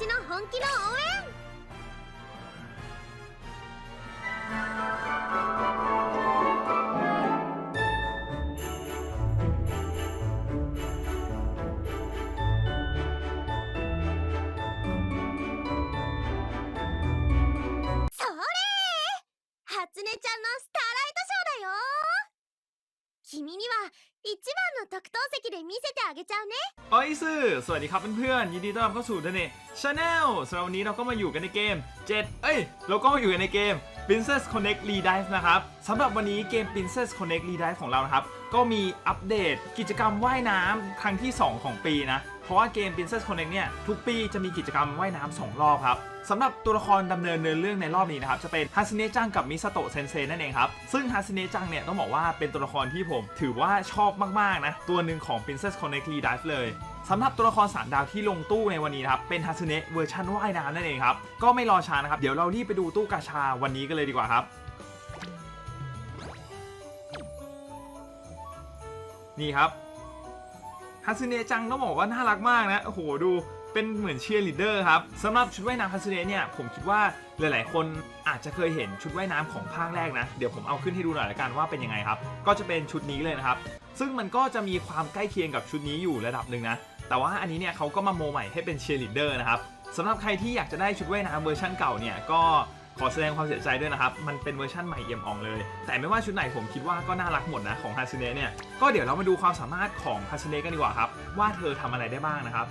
私の本気の応援君には一番の特等席で見せてあげちゃうね โอ้ยสื่อสวัสดีครับเพื่อนๆยินดีต้อนรับเข้าสู่เทเนชาแนลสำหรับวันนี้เราก็มาอยู่กันในเกม 7 เอ้ย เราก็มาอยู่กันในเกม Princess Connect Redive นะครับสำหรับวันนี้เกม Princess Connect Redive ของเรานะครับ ก็มีอัปเดตกิจกรรมว่ายน้ำครั้งที่ 2 ของปีนะ เพ ราะว่าเกม Princess Connect เนี่ยทุกปีจะมีกิจกรรมว่ายน้ำสองรอบครับสำหรับตัวละครดำเนินเนินเรื่องในรอบนี้นะครับจะเป็นฮา s เนะจังกับมิซโตะเซนเซนั่นเองครับ ซึ่งฮา s เนะจังเนี่ยต้องบอกว่าเป็นตัวละครที่ผม ถือว่าชอบมาก ๆ นะ ตัวหนึ่งของ Princess Connect Redive เลยสำหรับตัวละคร 3 ดาวที่ลงตู้ในวันนี้นะครับ เป็นฮา s เนะเวอร์ชันว่ายน้ำนั่นเองครับ ก็ไม่รอช้านะครับ เดี๋ยวเรารีบไปดูตู้กาชาวันนี้กันเลยดีกว่าครับนี่ครับ ฮา s เนะจังต้องบอกว่าน่ารักมากนะโอ้โหดูเป็นเหมือนเชียร์ลีดเดอร์ครับสำหรับชุดว่ายน้ำฮา s เนะเนี่ยผมคิดว่าหลาย ๆ คนอาจจะเคยเห็นชุดว่ายน้ำของภาคแรกนะ เดี๋ยวผมเอาขึ้นให้ดูหน่อยละกันว่าเป็นยังไงครับ ก็จะเป็นชุดนี้เลยนะครับ ซึ่งมันก็จะมีความใกล้เคียงกับชุดนี้อยู่ระดับหนึ่งนะ แต่ว่าอันนี้เนี่ยเขาก็มาโมใหม่ให้เป็นเชียร์ลีดเดอร์นะครับสำหรับใครที่อยากจะได้ชุดว่ายน้ำเวอร์ชันเก่าเนี่ยก็ ขอแสดงความเสียใจด้วยนะครับ มันเป็นเวอร์ชันใหม่เอี่ยมอ่องเลย แต่ไม่ว่าชุดไหนผมคิดว่าก็น่ารักหมดนะของฮา s เนะเนี่ย ก็เดี๋ยวเรามาดูความสามารถของฮา s เนะกันดีกว่าครับ ว่าเธอทำอะไรได้บ้างนะครับ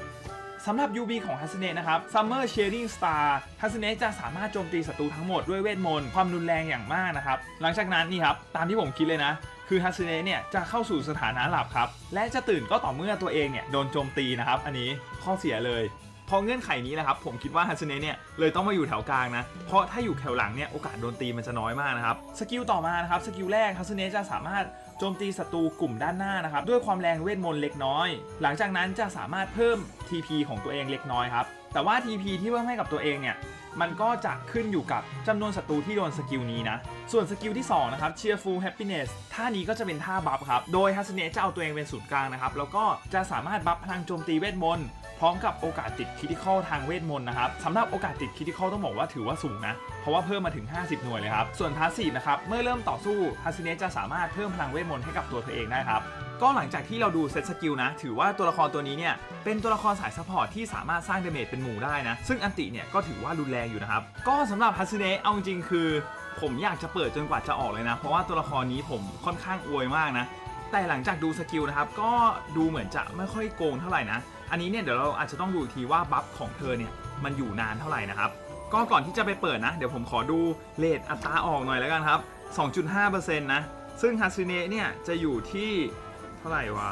สำหรับ UB ของฮัสเนะนะครับ Summer Sharing Star ฮัสเนะจะสามารถโจมตีศัตรูทั้งหมดด้วยเวทมนต์ความรุนแรงอย่างมากนะครับ หลังจากนั้นนี่ครับ ตามที่ผมคิดเลยนะ คือฮัสเนะเนี่ยจะเข้าสู่สถานะหลับครับ และจะตื่นก็ต่อเมื่อตัวเองเนี่ยโดนโจมตีนะครับ อันนี้ข้อเสียเลย พอเงื่อนไขนี้แหละครับผมคิดว่าฮัสเนะเนี่ยเลยต้องมาอยู่แถวกลางนะ เพราะถ้าอยู่แถวหลังเนี่ยโอกาสโดนตีมันจะน้อยมากนะครับสกิลต่อมานะครับสกิลแรกฮัสเนะจะสามารถโจมตีศัตรูกลุ่มด้านหน้านะครับด้วยความแรงเวทมนต์เล็กน้อย หลังจากนั้นจะสามารถเพิ่ม TP ของตัวเองเล็กน้อยครับแต่ว่า TP ที่เพิ่มให้กับตัวเองเนี่ย มันก็จะขึ้นอยู่กับจำนวนศัตรูที่โดนสกิลนี้นะ ส่วนสกิลที่2นะครับ Cheerful Happiness ท่านี้ก็จะเป็นท่าบัฟครับ โดยฮัสเนจะเอาตัวเองเป็นศูนย์กลางนะครับ แล้วก็จะสามารถบัฟพลังโจมตีเวทมนต์พร้อมกับโอกาสติดคริติคอลทางเวทมนต์นะครับสำหรับโอกาสติดคริติคอลต้องบอกว่าถือว่าสูงนะ เพราะว่าเพิ่มมาถึง 50 หน่วยเลยครับ ส่วนพาสซีฟนะครับ เมื่อเริ่มต่อสู้ฮัสเนจะสามารถเพิ่มพลังเวทมนต์ให้กับตัวเธอเองได้ครับ ก็หลังจากที่เราดูเซตสกิลนะ ถือว่าตัวละครตัวนี้เนี่ย เป็นตัวละครสายซัพพอร์ตที่สามารถสร้างเดเมจเป็นหมู่ได้นะ ซึ่งอันติเนี่ยก็ถือว่ารุนแรงอยู่นะครับ ก็สำหรับฮัสเนะเอาจริงคือ ผมอยากจะเปิดจนกว่าจะออกเลยนะ เพราะว่าตัวละครนี้ผมค่อนข้างอวยมากนะ แต่หลังจากดูสกิลนะครับ ก็ดูเหมือนจะไม่ค่อยโกงเท่าไหร่นะ อันนี้เนี่ยเดี๋ยวเราอาจจะต้องดูอีกทีว่าบัฟของเธอเนี่ยมันอยู่นานเท่าไหร่นะครับ ก็ก่อนที่จะไปเปิดนะ เดี๋ยวผมขอดูเลทอัตราออกหน่อยแล้วกันครับ 2.5%นะ ซึ่งฮาซูเนะเนี่ยจะอยู่ที่ เท่าไหร่วะ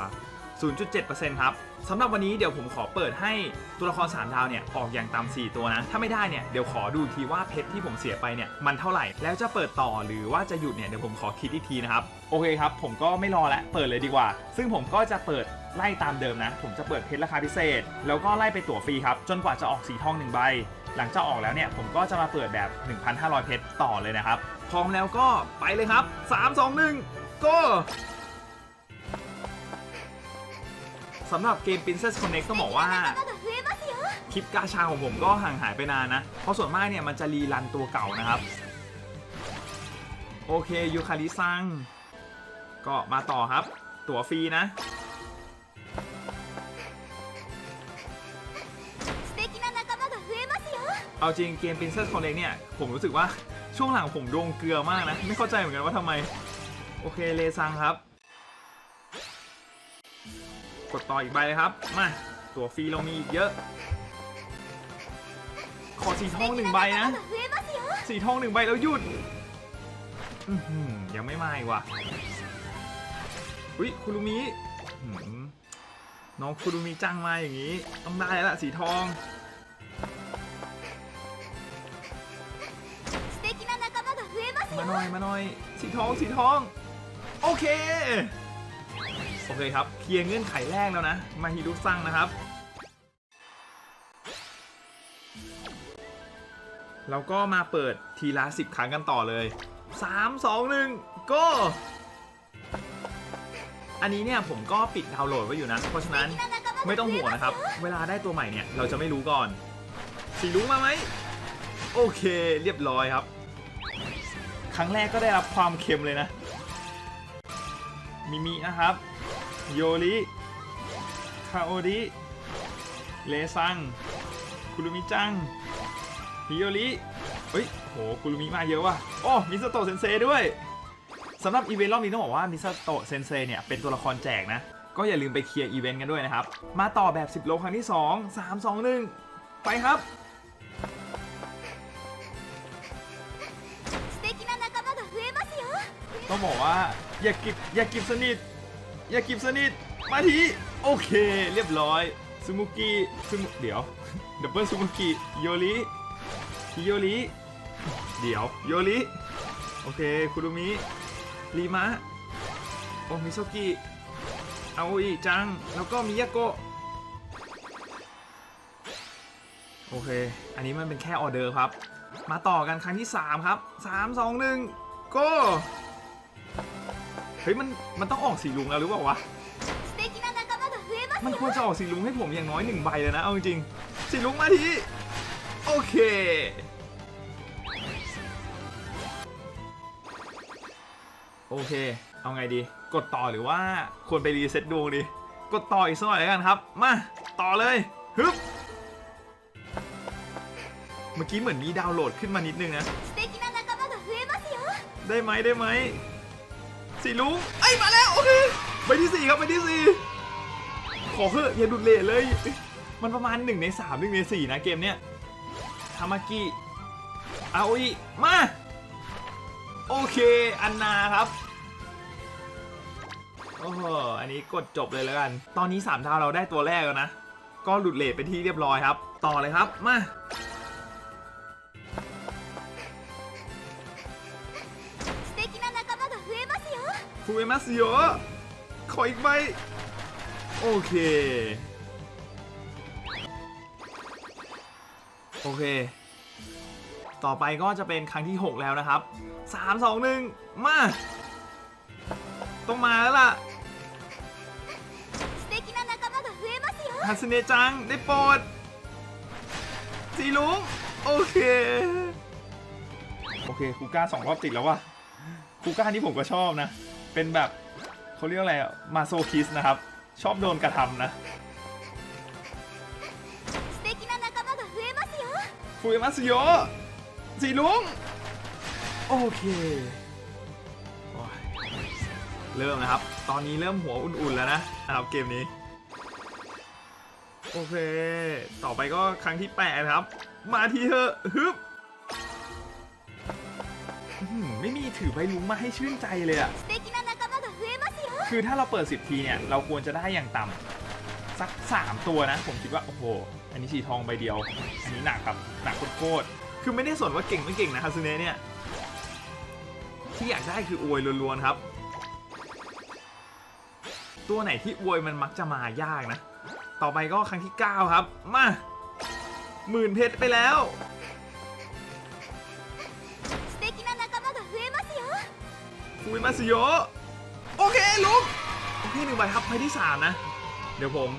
0.7%ครับสำหรับวันนี้เดี๋ยวผมขอเปิดให้ตัวละคร3ดาวเนี่ยออกอย่างต่ำ4ตัวนะ ถ้าไม่ได้เนี่ยเดี๋ยวขอดูทีว่าเพชรที่ผมเสียไปเนี่ยมันเท่าไหร่ แล้วจะเปิดต่อหรือว่าจะหยุดเนี่ยเดี๋ยวผมขอคิดอีกทีนะครับ โอเคครับ ผมก็ไม่รอแล้วเปิดเลยดีกว่า ซึ่งผมก็จะเปิดไล่ตามเดิมนะ ผมจะเปิดเพชรราคาพิเศษ แล้วก็ไล่ไปตั๋วฟรีครับ จนกว่าจะออกสีทองหนึ่งใบ หลังจากออกแล้วเนี่ยผมก็จะมาเปิดแบบ 1,500 เพชรต่อเลยนะครับ พร้อมแล้วก็ไปเลยครับ 3 2 1 go สำหรับเกม Princess Connect ต้องบอกว่า คลิปกาชาของผมก็ห่างหายไปนานนะ เพราะส่วนมากเนี่ยมันจะรีรันตัวเก่านะครับ โอเคยูคาริซัง ก็มาต่อครับ ตั๋วฟรีนะเอาจริงเกม Princess Connect เนี่ย ผมรู้สึกว่าช่วงหลังผมโดวงเกลือมากนะ ไม่เข้าใจเหมือนกันว่าทำไม โอเคเลซังครับ ดต่ออีกใบเลยครับ มา ตัวฟรีเรามีอีกเยอะ ขอสีทองหนึ่งใบนะ สีทองหนึ่งใบแล้วหยุดยังไม่มาอีกว่ะอุ้ยคุรุมิน้องคุรุมิจังมาอย่างนี้ ต้องได้แล้วละสีทอง มาหน่อยมาหน่อย สีทองสีทอง โอเค โอเคครับ เคลียร์เงื่อนไขแรกแล้วนะ มาฮิรุซังนะครับ แล้วก็มาเปิดทีละ10 ครั้งกันต่อเลย 3 2 1 go อันนี้เนี่ยผมก็ปิดดาวน์โหลดไว้อยู่นะ เพราะฉะนั้นไม่ต้องห่วงนะครับ เวลาได้ตัวใหม่เนี่ยเราจะไม่รู้ก่อนสีรู้มาไหม โอเคเรียบร้อยครับ ครั้งแรกก็ได้รับความเค็มเลยนะมิมินะครับ โยริคาโอริเลซังคุรุมิจังฮิโยริเฮ้ยโหคุรุมิมาเยอะว่ะโอ้มิสโตเซนเซด้วยสำหรับอีเวนต์รอบนี้ต้องบอกว่ามิสโตเซนเซเนี่ยเป็นตัวละครแจกนะ ก็อย่าลืมไปเคลียร์อีเวนต์กันด้วยนะครับ มาต่อแบบ 10 โลครั้งที่ 2 3 2 1 ไปครับต้องบอกว่าอย่ากิบอย่ากิบสนิท ย่ากิบสนิทมาทีโอเค เรียบร้อยซูมุกิซูมุเดี๋ยวดับเบิลซูมุกิโยริโยริเดี๋ยวโยริโอเคคุรุมิรีมะโอมิโซกิเอาออิจัง แล้วก็มิยาโกะโอเค อันนี้มันเป็นแค่ออเดอร์ครับ มาต่อกันครั้งที่ 3 ครับ 3 2 1 go เฮ้ยมันมันต้องออกสีลุงแล้วหรือเปล่าวะมันควรจะออกสีลุงให้ผมอย่างน้อยหนึ่งใบเลยนะเอาจริงสีลุงมาทีโอเคโอเค เอาไงดี กดต่อหรือว่าควรไปรีเซ็ตดวงดี กดต่ออีกสักหน่อยแล้วกันครับ มา ต่อเลย ฮึบ เมื่อกี้เหมือนมีดาวน์โหลดขึ้นมานิดนึงนะ ได้ไหมได้ไหม สีลุงไอ้ยมาแล้วโอเคใบที่สี่ครับใบที่สี่ขอเถอะอย่าดุดเลทเลย มันประมาณหนึ่งในสามหนึ่งในสี่นะเกมเนี้ยทามากิอาโอยมาโอเคอันนาครับโอ้โหอันนี้กดจบเลยแล้วกัน ตอนนี้3ดาวเราได้ตัวแรกแล้วนะ ก็หลุดเลทไปที่เรียบร้อยครับ ต่อเลยครับ มา ฟูเอมัสเยอะขออีกใบโอเค โอเค ต่อไปก็จะเป็นครั้งที่ 6 แล้วนะครับ 3 2 1 มา ต้องมาแล้วล่ะฮัสเนจัง ได้โปรดสีลุง โอเค โอเค คูก้าสองรอบติดแล้วว่ะ คูก้านี่ผมก็ชอบนะ เป็นแบบเขาเรียกอะไรมาโซคิสนะครับ ชอบโดนกระทำนะฟูยมาสโยสีลุง โอเค เริ่มนะครับ ตอนนี้เริ่มหัวอุ่นๆแล้วนะนะครับเกมนี้ โอเค ต่อไปก็ครั้งที่แปดครับ มาทีเถอะฮึบไม่มีถือใบลุงมาให้ชื่นใจเลยอะ คือถ้าเราเปิด 10 ทีเนี่ย เราควรจะได้อย่างต่ำสัก 3 ตัวนะ ผมคิดว่า โอ้โห อันนี้สีทองใบเดียวอันนี้หนักครับหนักโคตรคือไม่ได้สนว่าเก่งไม่เก่งนะคาซูเน่เนี่ย ที่อยากได้คืออวยล้วนๆครับ ตัวไหนที่อวยมันมักจะมายากนะ ต่อไปก็ครั้งที่ 9 ครับ มาหมื่นเพชรไปแล้วคุยมาสิโย เคลุกโอเคหนึ่งใบครับใบที่สามนะ เดี๋ยวผม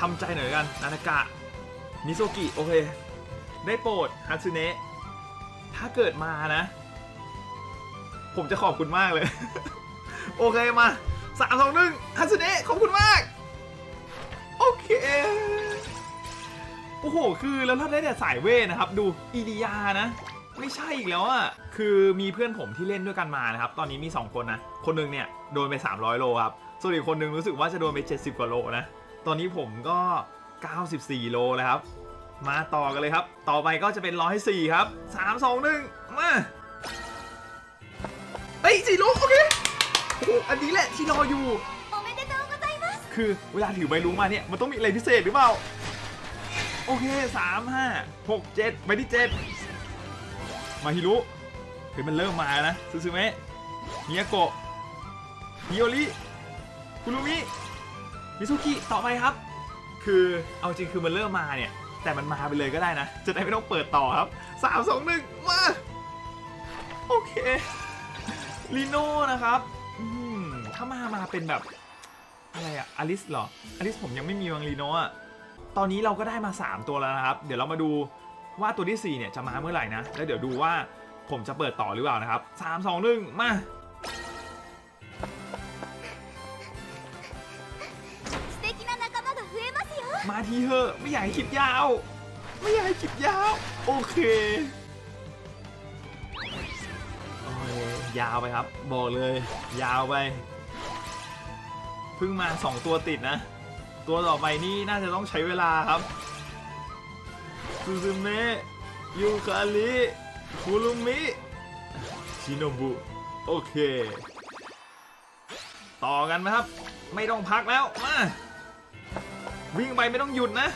ทำใจหน่อยกันนานากะมิโซกิโอเค ได้โปรดฮัตสึเนะถ้าเกิดมานะ ผมจะขอบคุณมากเลย โอเคมาสามสองหนึ่งฮัตสึเนะขอบคุณมาก โอเคโอ้โห คือแล้วเราได้แต่สายเวทนะครับ ดูอีดิยานะ ไม่ใช่อีกแล้วอะ คือมีเพื่อนผมที่เล่นด้วยกันมานะครับ ตอนนี้มี 2 คนนะ คนนึงเนี่ยโดนไป 300 โลครับ ส่วนอีกคนนึงรู้สึกว่าจะโดนไป 70 กว่าโลนะ ตอนนี้ผมก็ 94 โลแล้วครับ มาต่อกันเลยครับ ต่อไปก็จะเป็นร้อยสี่ครับสามสองหนึ่งมาเอ้ยสี่โลโอเคโอ้อันนี้แหละที่รออยู่ คือเวลาถือใบรู้มาเนี่ยมันต้องมีอะไรพิเศษหรือเปล่า โอเคสามห้าหกเจ็ดใบที่เจ็ดมาฮิรุ เฮ้ยมันเริ่มมานะซูซูเมะมิยาโกะฮิโอริคุรุมิมิซุกิต่อไปครับ คือเอาจริงคือมันเริ่มมาเนี่ย แต่มันมาไปเลยก็ได้นะ จะได้ไม่ต้องเปิดต่อครับสามสองหนึ่งมาโอเคลีโน่นะครับถ้ามามาเป็นแบบ อะไรอะอลิสเหรออลิสผมยังไม่มีวังลีโนะอะตอนนี้เราก็ได้มา 3 ตัวแล้วนะครับ เดี๋ยวเรามาดูว่าตัวที่ 4 เนี่ยจะมาเมื่อไหร่นะ แล้วเดี๋ยวดูว่า ผมจะเปิดต่อหรือเปล่านะครับสามสองหนึ่งมามาทีเถอะไม่อยากให้คลิปยาว ไม่อยากให้คลิปยาว โอเคยาวไปครับ บอกเลย ยาวไปเพิ่งมา 2 ตัวติดนะ ตัวต่อไปนี่น่าจะต้องใช้เวลาครับซูซูเมยูคาลิ คูลุมิ ชินบุ โอเค ต่อกันนะครับ ไม่ต้องพักแล้ว มา วิ่งไปไม่ต้องหยุดนะ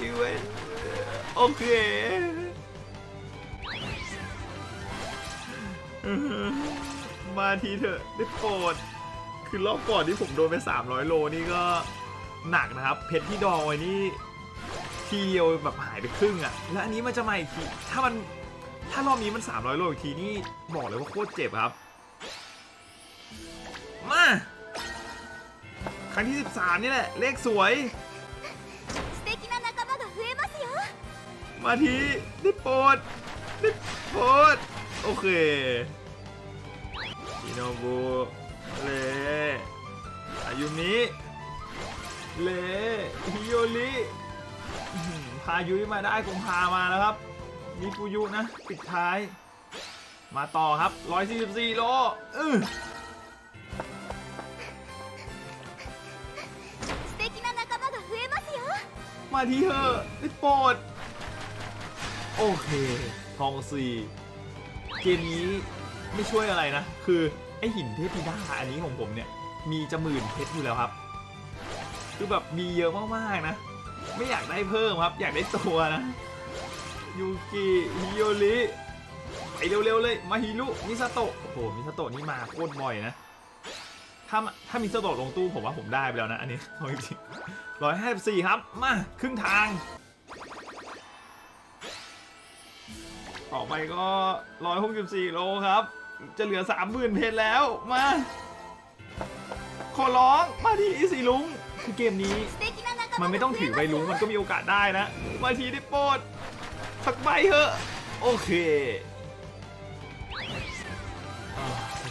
อีเวนโอเคมาทีเถอะได้โปรดคือรอบก่อนที่ผมโดนไป 300 โลนี่ก็ หนักนะครับ เพชรที่ดองไว้นี่ทีเดียวแบบหายไปครึ่งอะและอันนี้มันจะมาอีกทีถ้ามันถ้ารอบนี้มัน 300 โลอีกทีนี่บอกเลยว่าโคตรเจ็บครับ มา ครั้งที่ 13 นี่แหละ เลขสวย มาทีได้โปรดได้โปดโอเคอินโนบุเลอายุนี้ เลฮิโยริพายุมาได้คงพามาแล้วครับ มีฟูยุนะปิดท้าย มาต่อครับ 144 โลมาทีเถอะได้โปรดโอเค ทองสีเกมนี้ไม่ช่วยอะไรนะ คือ ไอหินเทพธิดาอันนี้ของผมเนี่ย มีจะหมื่นเพชรอยู่แล้วครับ คือแบบมีเยอะมากๆนะ ไม่อยากได้เพิ่มครับ อยากได้ตัวนะ ยูกิฮิโยริไปเร็วๆเลย มาฮิรุมิซาโตะ โอ้โห มิซาโตะนี่มาโคตรบ่อยนะ ถ้าถ้ามิซาโตะลงตู้ผมว่าผมได้ไปแล้วนะอันนี้เอาจริงร้อยห้าสิบสี่ครับ มา ครึ่งทาง ต่อไปก็164โลครับ จะเหลือ30,000เพชรแล้ว มา ขอร้อง มาที่อีสีลุงือเกมนี้ มันไม่ต้องถือใบลุ้งมันก็มีโอกาสได้นะมาทีได้โปรดสักใบเถอะ โอเค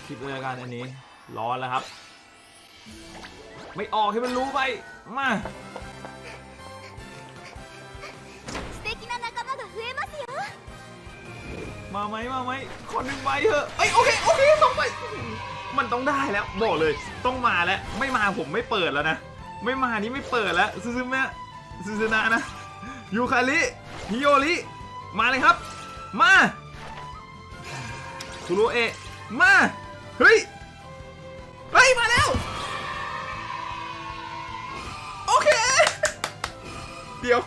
คิดเลยกันอันนี้ ร้อนแล้วครับ ไม่ออกให้มันรู้ไป มามาไหมมาไหมคนหนึ่งใบเถอะไอโอเคโอเคสองใบมันต้องได้แล้ว บอกเลยต้องมาแล้ว ไม่มาผมไม่เปิดแล้วนะ ไม่มานี่ไม่เปิดแล้วซูซูแม่ซูซูนะนะ ยูคาริฮิโยริ มาเลยครับ มาคุโรเอะ มา เฮ้ย เฮ้ย มาแล้ว โอเค เดี๋ยว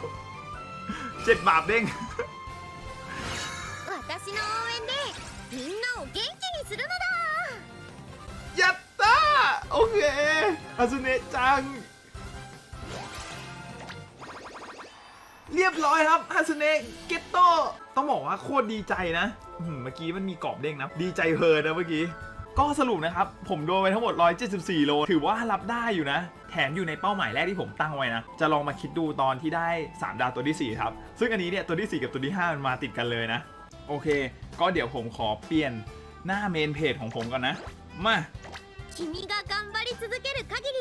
เจ็ดบาปเด้ง 私の応援でみんなを元気にするのだ ยัตตาโอเคอาซุเนะ เรียบร้อยครับฮาซุเนะเกตโตต้องบอกว่าโคตรดีใจนะอื้อหือเมื่อกี้มันมีกรอบเด้งนะ ดีใจเพลินนะเมื่อกี้ ก็สรุปนะครับ ผมโดนไปทั้งหมด 174 โล ถือว่ารับได้อยู่นะ แถมอยู่ในเป้าหมายแรกที่ผมตั้งไว้นะ จะลองมาคิดดูตอนที่ได้ 3 ดาวตัวที่ 4 ครับ ซึ่งอันนี้เนี่ย ตัวที่ 4 กับตัวที่ 5 มันมาติดกันเลยนะ โอเค ก็เดี๋ยวผมขอเปลี่ยนหน้าเมนเพจของผมก่อนนะ มา 君が頑張り続ける限り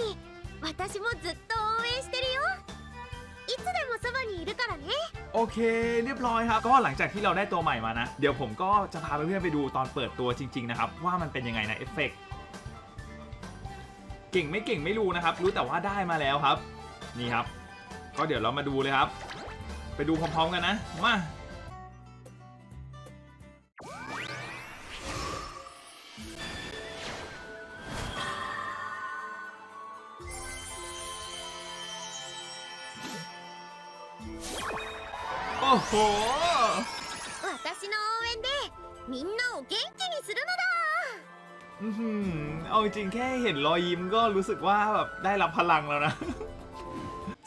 私もずっと応援してるよ いつでもそばにいるからね โอเค เรียบร้อยครับ ก็หลังจากที่เราได้ตัวใหม่มานะ เดี๋ยวผมก็จะพาเพื่อนๆไปดูตอนเปิดตัวจริง ๆ นะครับ ว่ามันเป็นยังไงนะเอฟเฟกต์เก่งไม่เก่งไม่รู้นะครับ รู้แต่ว่าได้มาแล้วครับ นี่ครับ ก็เดี๋ยวเรามาดูเลยครับ ไปดูพร้อมๆกันนะ มา 私の応援でみんなを元気にするの อื้อหือเอาจริงๆแค่เห็นรอยยิ้มก็รู้สึกว่าแบบได้รับพลังแล้วนะ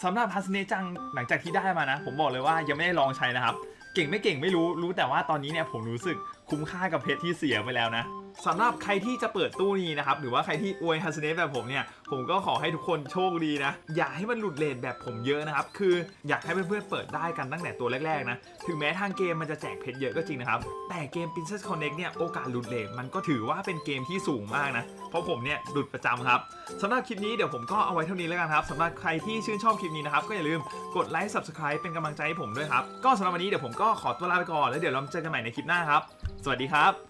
สำหรับฮัสเนจังหลังจากที่ได้มานะ ผมบอกเลยว่ายังไม่ได้ลองใช้นะครับ เก่งไม่เก่งไม่รู้ รู้แต่ว่าตอนนี้เนี่ยผมรู้สึกคุ้มค่ากับเพชรที่เสียไปแล้วนะ สำหรับใครที่จะเปิดตู้นี้นะครับหรือว่าใครที่อวยฮัสเนสแบบผมเนี่ยผมก็ขอให้ทุกคนโชคดีนะ อย่าให้มันหลุดเลทแบบผมเยอะนะครับ คืออยากให้เพื่อนๆเปิดได้กันตั้งแต่ตัวแรกๆนะ ถึงแม้ทางเกมมันจะแจกเพชรเยอะก็จริงนะครับ แต่เกม Princess Connect เนี่ยโอกาสหลุดเลทมันก็ถือว่าเป็นเกมที่สูงมากนะ เพราะผมเนี่ยหลุดประจำครับสำหรับคลิปนี้เดี๋ยวผมก็เอาไว้เท่านี้แล้วกันครับสำหรับใครที่ชื่นชอบคลิปนี้นะครับก็อย่าลืมกดไลค์ Subscribe เป็นกำลังใจให้ผมด้วยครับก็สำหรับวันนี้เดี๋ยวผมก็ขอตัวลาไปก่อนแล้วเดี๋ยวเราเจอกันใหม่ในคลิปหน้าครับสวัสดีครับ